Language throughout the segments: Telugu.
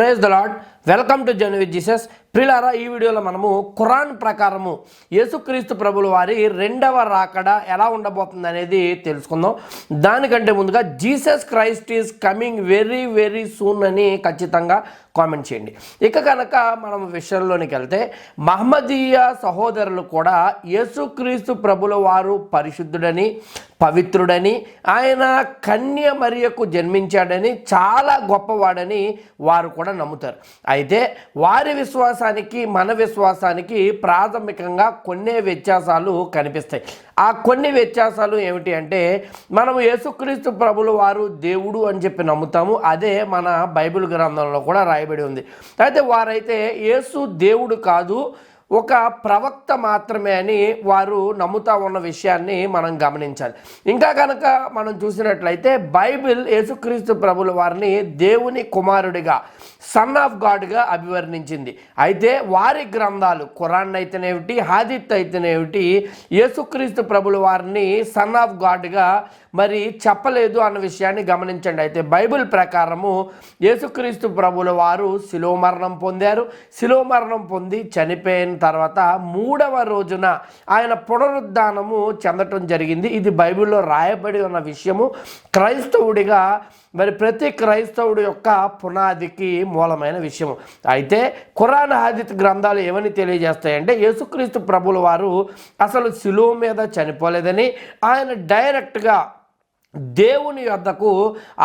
praise the lord. Welcome to join with Jesus. ప్రిలారా ఈ వీడియోలో మనము ఖురాన్ ప్రకారము యేసుక్రీస్తు ప్రభుల వారి రెండవ రాకడ ఎలా ఉండబోతుంది అనేది తెలుసుకుందాం. దానికంటే ముందుగా Jesus Christ is coming very very soon అని ఖచ్చితంగా కామెంట్ చేయండి. ఇక కనుక మనం విషయంలోనికి వెళ్తే మహమ్మదీయ సహోదరులు కూడా యేసుక్రీస్తు ప్రభుల వారు పరిశుద్ధుడని పవిత్రుడని ఆయన కన్య మరియకు జన్మించాడని చాలా గొప్పవాడని వారు కూడా నమ్ముతారు. అయితే వారి విశ్వాసానికి మన విశ్వాసానికి ప్రాథమికంగా కొన్ని వ్యత్యాసాలు కనిపిస్తాయి. ఆ కొన్ని వ్యత్యాసాలు ఏమిటి అంటే మనం యేసుక్రీస్తు ప్రభులు వారు దేవుడు అని చెప్పి నమ్ముతాము. అదే మన బైబిల్ గ్రంథంలో కూడా రాయబడి ఉంది. అయితే వారైతే యేసు దేవుడు కాదు ఒక ప్రవక్త మాత్రమే అని వారు నమ్ముతా ఉన్న విషయాన్ని మనం గమనించాలి. ఇంకా కనుక మనం చూసినట్లయితే బైబిల్ యేసుక్రీస్తు ప్రభుల వారిని దేవుని కుమారుడిగా సన్ ఆఫ్ గాడ్గా అభివర్ణించింది. అయితే వారి గ్రంథాలు ఖురాన్ అయితేనేమిటి హాదిత్ అయితేనేమిటి యేసుక్రీస్తు ప్రభుల వారిని సన్ ఆఫ్ గాడ్గా మరి చెప్పలేదు అన్న విషయాన్ని గమనించండి. అయితే బైబిల్ ప్రకారము యేసుక్రీస్తు ప్రభుల వారు శిలో మరణం పొందారు. శిలో మరణం పొంది చనిపోయిన తర్వాత మూడవ రోజున ఆయన పునరుద్ధానము చెందటం జరిగింది. ఇది బైబిల్లో రాయబడి ఉన్న విషయము. క్రైస్తవుడిగా మరి ప్రతి క్రైస్తవుడి యొక్క పునాదికి మూలమైన విషయము. అయితే ఖురాన్ హాదిత్ గ్రంథాలు ఏమని తెలియజేస్తాయంటే యేసుక్రీస్తు ప్రభుల వారు అసలు శిలువ మీద చనిపోలేదని ఆయన డైరెక్ట్గా దేవుని యొద్దకు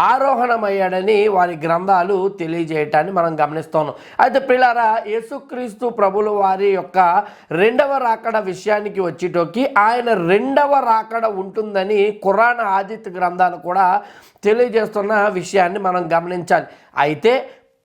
ఆరోహణమయ్యాడని వారి గ్రంథాలు తెలియజేయటాన్ని మనం గమనిస్తున్నాం అయితే పిల్లారా యేసుక్రీస్తు ప్రభుల వారి యొక్క రెండవ రాకడ విషయానికి వచ్చేటోకి ఆయన రెండవ రాకడ ఉంటుందని కురాణ ఆదిత్య గ్రంథాలు కూడా తెలియజేస్తున్న విషయాన్ని మనం గమనించాలి. అయితే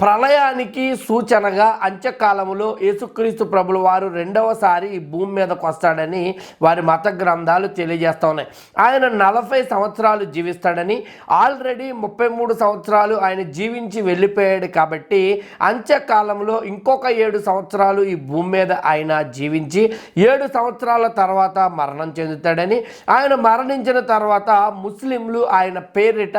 ప్రళయానికి సూచనగా అంత్యకాలములో యేసుక్రీస్తు ప్రభుల వారు రెండవసారి ఈ భూమి మీదకు వస్తాడని వారి మత గ్రంథాలు తెలియజేస్తూ ఉన్నాయి. ఆయన నలభై సంవత్సరాలు జీవిస్తాడని ఆల్రెడీ ముప్పై మూడు సంవత్సరాలు ఆయన జీవించి వెళ్ళిపోయాడు కాబట్టి అంత్యకాలంలో ఇంకొక ఏడు సంవత్సరాలు ఈ భూమి మీద ఆయన జీవించి ఏడు సంవత్సరాల తర్వాత మరణం చెందుతాడని ఆయన మరణించిన తర్వాత ముస్లింలు ఆయన పేరిట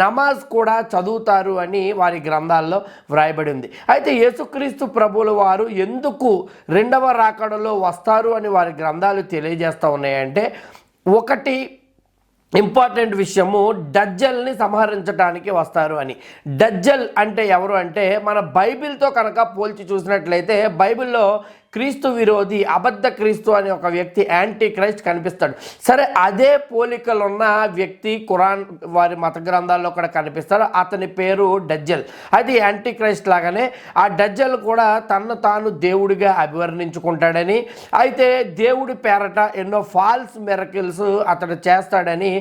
నమాజ్ కూడా చదువుతారు అని వారి గ్రంథాల్లో వ్రాయబడి ఉంది అయితే యేసుక్రీస్తు ప్రభుల వారు ఎందుకు రెండవ రాకడలో వస్తారు అని వారి గ్రంథాలు తెలియజేస్తూ ఉన్నాయంటే ఒకటి ఇంపార్టెంట్ విషయము డజ్జల్ని సంహరించడానికి వస్తారు అని. డజ్జల్ అంటే ఎవరు అంటే మన బైబిల్తో కనుక పోల్చి చూసినట్లయితే బైబిల్లో క్రీస్తు విరోధి అబద్ధ క్రీస్తు అనే ఒక వ్యక్తి యాంటీ క్రైస్ట్ కనిపిస్తాడు. సరే అదే పోలికలు ఉన్న వ్యక్తి ఖురాన్ వారి మత గ్రంథాల్లో కూడా కనిపిస్తాడు. అతని పేరు డజ్జల్. అది యాంటీ క్రైస్ట్ లాగానే ఆ డజ్జల్ కూడా తన్ను తాను దేవుడిగా అభివర్ణించుకుంటాడని అయితే దేవుడి పేరట ఎన్నో ఫాల్స్ మెరకిల్స్ అతడు చేస్తాడని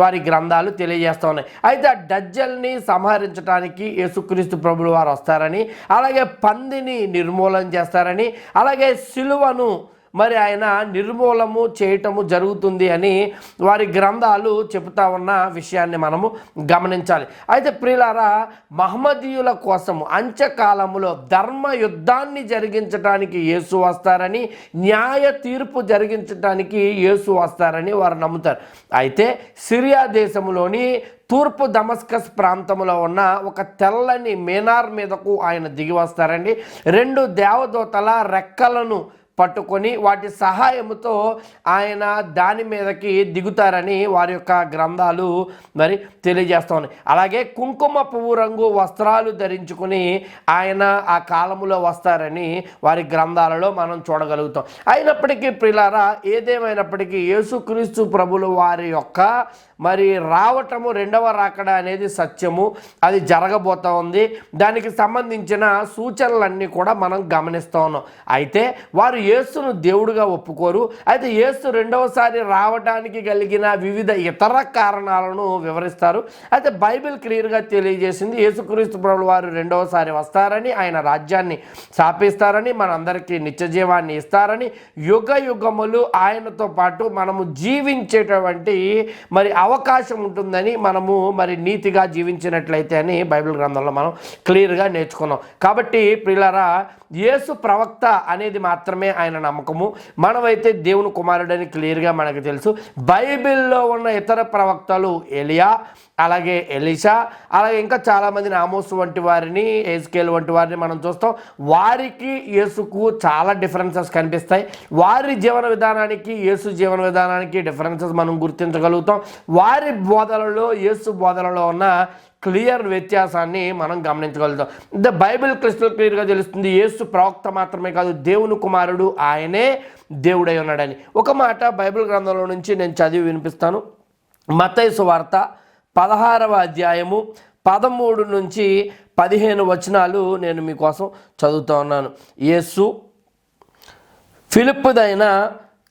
వారి గ్రంథాలు తెలియజేస్తూ ఉన్నాయి అయితే ఆ డజ్జల్ని సంహరించడానికి యేసుక్రీస్తు ప్రభులు వారు వస్తారని అలాగే పందిని నిర్మూలన చేస్తారని అలాగే કે સિલવાનું మరి ఆయన నిర్మూలము చేయటము జరుగుతుంది అని వారి గ్రంథాలు చెబుతా ఉన్న విషయాన్ని మనము గమనించాలి. అయితే ప్రియులారా మహమ్మదీయుల కోసము అంత్యకాలములో ధర్మ యుద్ధాన్ని జరిగించడానికి యేసు వస్తారని న్యాయ తీర్పు జరిగించడానికి యేసు వస్తారని వారు నమ్ముతారు. అయితే సిరియా దేశంలోని తూర్పు దమస్కస్ ప్రాంతంలో ఉన్న ఒక తెల్లని మీనార్ మీదకు ఆయన దిగి వస్తారండి. రెండు దేవదూతల రెక్కలను పట్టుకొని వాటి సహాయంతో ఆయన దాని మీదకి దిగుతారని వారి యొక్క గ్రంథాలు మరి తెలియజేస్తూ ఉన్నాయి అలాగే కుంకుమ పువ్వు రంగు వస్త్రాలు ధరించుకుని ఆయన ఆ కాలములో వస్తారని వారి గ్రంథాలలో మనం చూడగలుగుతాం. అయినప్పటికీ ప్రిలారా ఏదేమైనప్పటికీ యేసుక్రీస్తు ప్రభులు వారి యొక్క మరి రావటము రెండవ రాకడ అనేది సత్యము. అది జరగబోతూ ఉంది. దానికి సంబంధించిన సూచనలన్నీ కూడా మనం గమనిస్తూ ఉన్నాం. అయితే వారు యేసును దేవుడుగా ఒప్పుకోరు. అయితే యేసు రెండవసారి రావడానికి కలిగిన వివిధ ఇతర కారణాలను వివరిస్తారు. అయితే బైబిల్ క్లియర్గా తెలియజేసింది యేసుక్రీస్తు ప్రభులు వారు రెండవసారి వస్తారని ఆయన రాజ్యాన్ని స్థాపిస్తారని మనందరికీ నిత్య జీవాన్ని ఇస్తారని యుగ యుగములు ఆయనతో పాటు మనము జీవించేటువంటి మరి అవకాశం ఉంటుందని మనము మరి నీతిగా జీవించినట్లయితే అని బైబిల్ గ్రంథంలో మనం క్లియర్గా నేర్చుకున్నాం. కాబట్టి ప్రియులారా యేసు ప్రవక్త అనేది మాత్రమే ఆయన నమ్మకము. మనమైతే దేవుని కుమారుడని క్లియర్గా మనకు తెలుసు. బైబిల్లో ఉన్న ఇతర ప్రవక్తలు ఎలియా అలాగే ఎలిషా అలాగే ఇంకా చాలామంది నామోస్ వంటి వారిని ఏజ్కేల్ వంటి వారిని మనం చూస్తాం. వారికి యేసుకు చాలా డిఫరెన్సెస్ కనిపిస్తాయి. వారి జీవన విధానానికి యేసు జీవన విధానానికి డిఫరెన్సెస్ మనం గుర్తించగలుగుతాం. వారి బోధనలో యేసు బోధనలో ఉన్న క్లియర్ వ్యత్యాసాన్ని మనం గమనించగలుగుతాం. ద బైబిల్ క్రిస్టల్ క్లియర్గా తెలుస్తుంది యేసు ప్రవక్త మాత్రమే కాదు దేవుని కుమారుడు ఆయనే దేవుడై ఉన్నాడని. ఒక మాట బైబిల్ గ్రంథంలో నుంచి నేను చదివి వినిపిస్తాను. మతైసు వార్త పదహారవ అధ్యాయము పదమూడు నుంచి పదిహేను వచనాలు నేను మీకోసం చదువుతా ఉన్నాను. యేసు ఫిలిప్పుదైన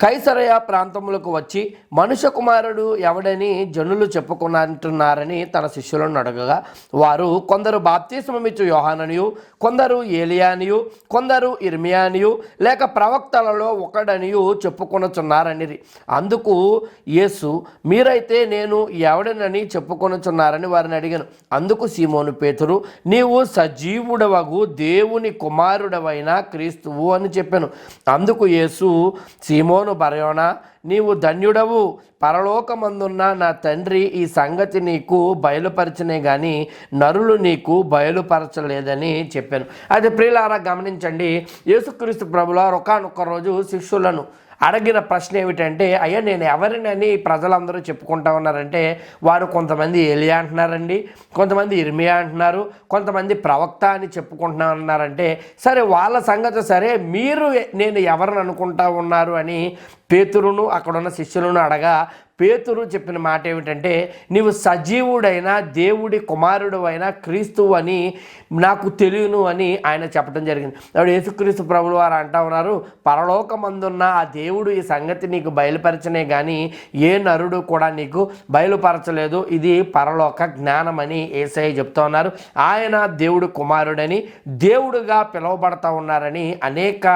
కైసరయ ప్రాంతములకు వచ్చి మనుష్య కుమారుడు ఎవడని జనులు చెప్పుకున్నట్టున్నారని తన శిష్యులను అడగగా వారు కొందరు బాప్తిస్మమిచ్చు యోహాననియు కొందరు ఏలియానియు కొందరు ఇర్మియానియు లేక ప్రవక్తలలో ఒకడనియు చెప్పుకొనుచున్నారని అందుకు యేసు మీరైతే నేను ఎవడనని చెప్పుకొనుచున్నారని వారిని అడిగాను. అందుకు సీమోను పేతురు నీవు సజీవుడవగు దేవుని కుమారుడవైన క్రీస్తువు అని చెప్పాను. అందుకు యేసు సీమోను బరయోనా నీవు ధన్యుడవు. పరలోకమందున్న నా తండ్రి ఈ సంగతి నీకు బయలుపరచనే కానీ నరులు నీకు బయలుపరచలేదని చెప్పాను. అది ప్రియులారా గమనించండి. యేసుక్రీస్తు ప్రభుల ఒకనొక రోజు శిష్యులను అడిగిన ప్రశ్న ఏమిటంటే అయ్యా నేను ఎవరినని ప్రజలందరూ చెప్పుకుంటా ఉన్నారంటే వారు కొంతమంది ఎలియా అంటున్నారండి కొంతమంది ఇర్మియా అంటున్నారు కొంతమంది ప్రవక్త అని చెప్పుకుంటున్నా ఉన్నారంటే సరే వాళ్ళ సంగతి సరే మీరు నేను ఎవరిని అనుకుంటా ఉన్నారు అని పేతురును అక్కడున్న శిష్యులను అడగా పేతురు చెప్పిన మాట ఏమిటంటే నీవు సజీవుడైన దేవుడి కుమారుడు అయిన క్రీస్తు అని నాకు తెలియను అని ఆయన చెప్పడం జరిగింది. అప్పుడు యేసుక్రీస్తు ప్రభులు వారు అంటా ఉన్నారు పరలోకమందున్న ఆ దేవుడు ఈ సంగతి నీకు బయలుపరచనే కానీ ఏ నరుడు కూడా నీకు బయలుపరచలేదు. ఇది పరలోక జ్ఞానం అని ఏసఐ చెప్తా ఉన్నారు. ఆయన దేవుడు కుమారుడని దేవుడుగా పిలువబడతా ఉన్నారని అనేక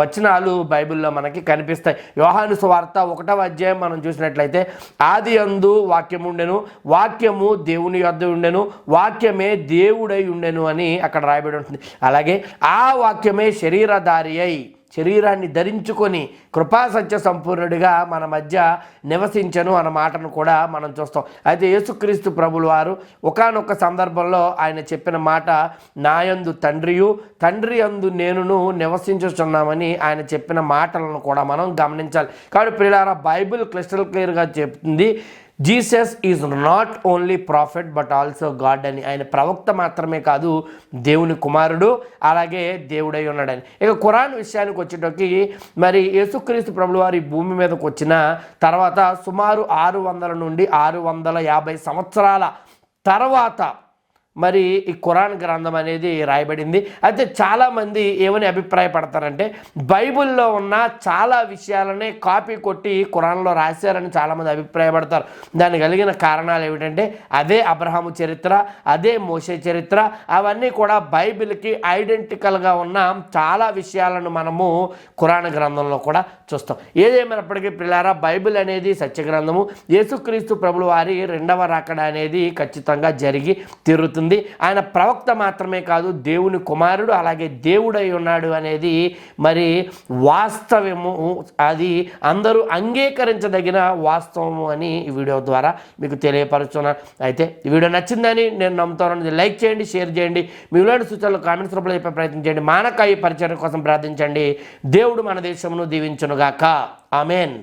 వచనాలు బైబిల్లో మనకి కనిపిస్తాయి. యోహాను సువార్త ఒకటవ అధ్యాయం మనం చూసినట్లయితే ఆది అందు వాక్యం ఉండెను వాక్యము దేవుని యొద్ద ఉండెను వాక్యమే దేవుడై ఉండెను అని అక్కడ రాయబడి ఉంటుంది. అలాగే ఆ వాక్యమే శరీరధారి అయి శరీరాన్ని ధరించుకొని కృపాసత్య సంపూర్ణుడిగా మన మధ్య నివసించను అన్న మాటను కూడా మనం చూస్తాం. అయితే యేసుక్రీస్తు ప్రభులు వారు ఒకనొక సందర్భంలో ఆయన చెప్పిన మాట నాయందు తండ్రియు తండ్రి అందు నేనును నివసించుచున్నామని ఆయన చెప్పిన మాటలను కూడా మనం గమనించాలి. కాబట్టి పిల్లారా బైబిల్ క్లిస్టల్ క్లియర్గా చెప్తుంది Jesus is not only prophet but also God అని. ఆయన ప్రవక్త మాత్రమే కాదు దేవుని కుమారుడు అలాగే దేవుడై ఉన్నాడని ఇక ఖురాన్ విషయానికి వచ్చేటప్పటికి మరి యేసుక్రీస్తు ప్రభులు వారి భూమి మీదకి వచ్చిన తర్వాత సుమారు ఆరు వందల నుండి ఆరు వందల యాభై సంవత్సరాల తర్వాత మరి ఈ ఖురాన్ గ్రంథం అనేది రాయబడింది. అయితే చాలామంది ఏమని అభిప్రాయపడతారంటే బైబిల్లో ఉన్న చాలా విషయాలనే కాపీ కొట్టి ఖురాన్లో రాశారని చాలామంది అభిప్రాయపడతారు. దానికి కలిగిన కారణాలు ఏమిటంటే అదే అబ్రహాము చరిత్ర అదే మోసే చరిత్ర అవన్నీ కూడా బైబిల్కి ఐడెంటికల్గా ఉన్న చాలా విషయాలను మనము ఖురాన్ గ్రంథంలో కూడా చూస్తాం. ఏదేమైనప్పటికీ పిల్లారా బైబిల్ అనేది సత్య గ్రంథము యేసుక్రీస్తు ప్రభుల వారి రెండవ రాకడ అనేది ఖచ్చితంగా జరిగి తీరుతుంది. ఆయన ప్రవక్త మాత్రమే కాదు దేవుని కుమారుడు అలాగే దేవుడై ఉన్నాడు అనేది మరి వాస్తవము. అది అందరూ అంగీకరించదగిన వాస్తవము అని ఈ వీడియో ద్వారా మీకు తెలియపరుచున్నాను అయితే ఈ వీడియో నచ్చిందని నేను నమ్ముతాను లైక్ చేయండి షేర్ చేయండి. మీలోని సూచనలు కామెంట్స్ రూపంలో చెప్పే ప్రయత్నం చేయండి. మానకాయ పరిచయం కోసం ప్రార్థించండి. దేవుడు మన దేశమును దీవించునుగాక. ఆమెన్.